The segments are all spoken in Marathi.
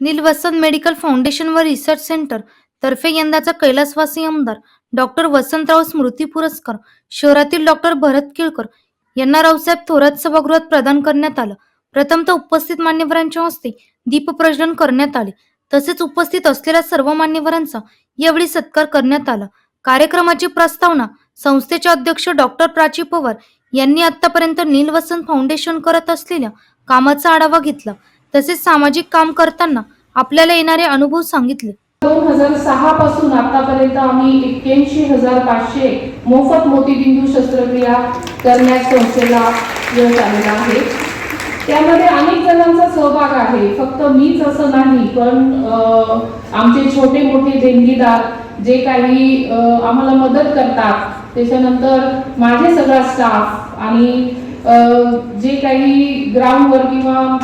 नीलवसंत मेडिकल फाउंडेशन व रिसर्च सेंटर तर्फे यंदाचा कैलासवासी आमदार डॉक्टर वसंतराव स्मृती पुरस्कार शहरातील डॉक्टर भरत केळकर यांना रावसाहेब थोरात सभागृहात प्रदान करण्यात आलं. प्रथमतः उपस्थित मान्यवरांच्या हस्ते दीपप्रज्वलन करण्यात आले. तसेच उपस्थित असलेल्या सर्व मान्यवरांचा यावेळी सत्कार करण्यात आला. कार्यक्रमाची प्रस्तावना संस्थेचे अध्यक्ष डॉक्टर प्राची पवार यांनी आतापर्यंत नीलवसंत फाउंडेशन करत असलेल्या कामाचा आढावा घेतला. तसेच सामाजिक काम करताना आपल्याला येणारे अनुभव सांगितले. दोन हजार सहा पासून आतापर्यंत आम्ही एक्क्याऐंशी हजार पाचशे मोफत मोतीबिंदू शस्त्रक्रिया करण्यास संस्थेला यश आलेलं आहे. त्यामध्ये अनेक जणांचा सहभाग आहे. फक्त मीच असं नाही पण आमचे छोटे मोठे देणगीदार जे काही आम्हाला मदत करतात त्याच्यानंतर माझे सगळा स्टाफ आणि जे काही ग्राउंडवर किंवा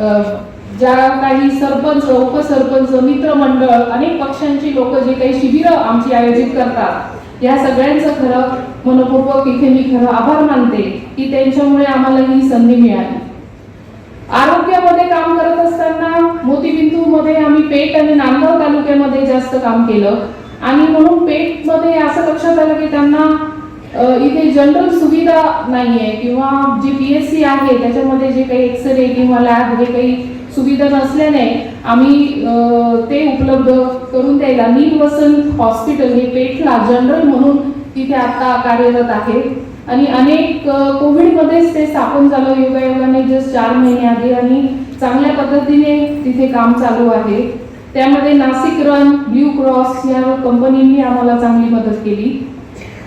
ज्या काही सरपंच उपसरपंच मित्रमंडळ अनेक पक्षांची लोक जे काही शिबिरं आमची आयोजित करतात या सगळ्यांचं खरं मनपूर्वक इथे मी खरं आभार मानते की त्यांच्यामुळे आम्हाला ही संधी मिळाली. आरोग्यामध्ये काम करत असताना मोतीबिंदू मध्ये आम्ही पेठ आणि नांदगाव तालुक्यामध्ये जास्त काम केलं. आणि म्हणून पेठमध्ये असं लक्षात आलं की त्यांना इथे जनरल सुविधा नाही आहे किंवा जी पी एस सी आहे त्याच्यामध्ये जे काही एक्सरे किंवा लॅब हे काही सुविधा नसल्याने आम्ही ते उपलब्ध करून द्यायला नीट वसंत हॉस्पिटल हे पेठला जनरल म्हणून तिथे आता कार्यरत आहे. आणि अनेक कोविडमध्येच ते स्थापन झालं. योगायोगाने जस्ट चार महिने आधी आणि चांगल्या पद्धतीने तिथे काम चालू आहे. त्यामध्ये नाशिक रन ब्ल्यू क्रॉस या कंपनींनी आम्हाला चांगली मदत केली.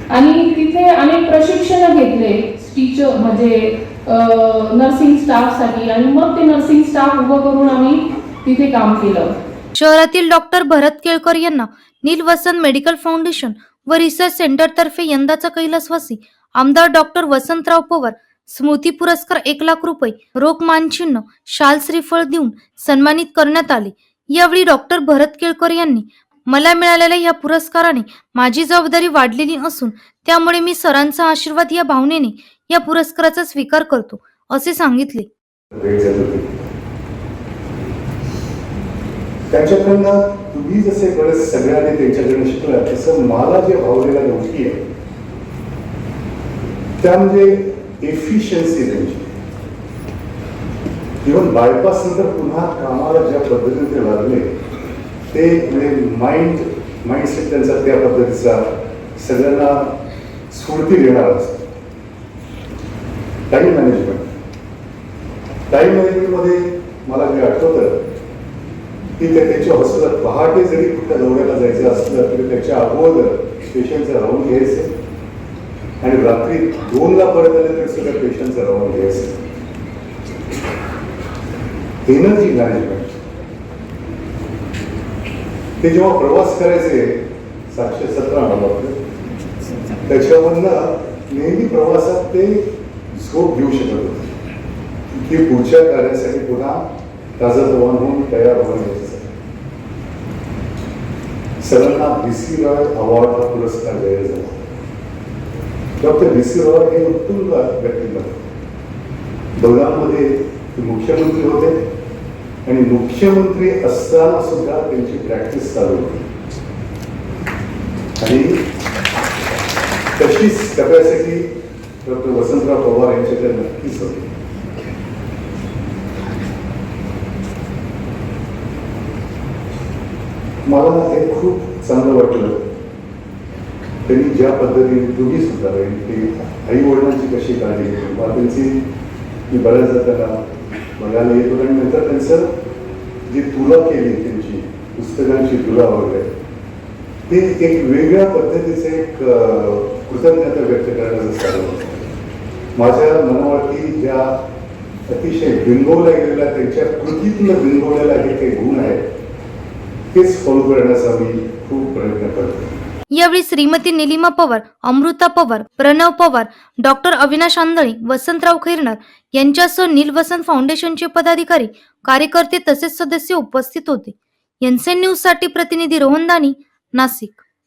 आणि तिथे अनेक प्रशिक्षण घेतले टीचर म्हणजे नर्सिंग स्टाफसाठी आणि मग ते नर्सिंग स्टाफ उभं करून आम्ही तिथे काम केलं. शहरातील डॉक्टर भरत केळकर यांना नीलवसंत मेडिकल फाउंडेशन व रिसर्च सेंटर तर्फे यंदाचा कैलासवासी आमदार डॉक्टर वसंतराव पवार स्मृती पुरस्कार एक लाख रुपये रोख मानचिन्ह शाल श्रीफळ देऊन सन्मानित करण्यात आले. यावेळी डॉक्टर भरत केळकर यांनी मला मिळालेल्या या पुरस्काराने माझी जबाबदारी वाढलेली असून त्यामुळे मी सरांचा आशीर्वाद या भावनेने या पुरस्काराचा स्वीकार करतो असे सांगितले. त्याच्याकडनं तुम्ही जसे बरेच सगळ्यांनी त्यांच्याकडनं शिकला तसं मला जे भावलेला गोष्टी आहे त्या म्हणजे एफिशियन्सी त्यांची. इव्हन बायपास नंतर पुन्हा कामाला ज्या पद्धतीने ते लागले ते म्हणजे माइंड माइंडसेट त्यांचा त्या पद्धतीचा सगळ्यांना स्फूर्ती देणार असतो. टाईम मॅनेजमेंट टाईम मॅनेजमेंटमध्ये मला जे आठवतं की त्याच्या त्यांच्या हॉस्पिटलात पहाटे जरी कुठल्या दौऱ्याला जायचं असलं तरी त्याच्या अगोदर पेशंटचं राहून घ्यायचं. आणि रात्री दोनला परत आले तरी सुद्धा पेशंटचं राहून घ्यायचं. एनर्जी मॅनेजमेंट ते जेव्हा प्रवास करायचे सातशे सतरा नंबर त्याच्यामधनं नेहमी प्रवासात ते झोप घेऊ शकत होते. की पुढच्या कार्यासाठी पुन्हा ताजतवान होऊन तयार होऊन यायचं. सरांना बी सी रॉय अवॉर्ड हा पुरस्कार जाहीर झाला. डॉक्टर बी सी रॉय हे उत्तुंग व्यक्तिमत्व. दोघांमध्ये मुख्यमंत्री होते. आणि मुख्यमंत्री असताना सुद्धा त्यांची प्रॅक्टिस चालू होती. आणि तशीच कपॅसिटी डॉक्टर वसंतराव पवार यांच्याकडे नक्कीच होती. मला हे खूप चांगलं वाटलं. त्यांनी ज्या पद्धतीने तुम्ही सुद्धा ते आई वडिलांची कशी काळजी घेतली मला त्यांची मी बऱ्याच त्यांना बघायला येतो आणि नंतर त्यांचं जी तुला केली त्यांची पुस्तकांची तुला वगैरे ते एक वेगळ्या पद्धतीचे एक कृतज्ञता व्यक्त करण्याचं साधन होतं. माझ्या मनावरती ज्या अतिशय बिंबवल्या गेलेल्या त्यांच्या कृतीतून बिंबवलेल्या हे काही गुण आहेत तेच फॉलो करण्याचा मी खूप प्रयत्न करतो. यावेळी श्रीमती निलिमा पवार अमृता पवार प्रणव पवार डॉक्टर अविनाश आंधळी वसंतराव खैरनार यांच्यासह नीलवसंत फाउंडेशनचे पदाधिकारी कार्यकर्ते तसेच सदस्य उपस्थित होते. एनसेन न्यूजसाठी प्रतिनिधी रोहन दानी नाशिक.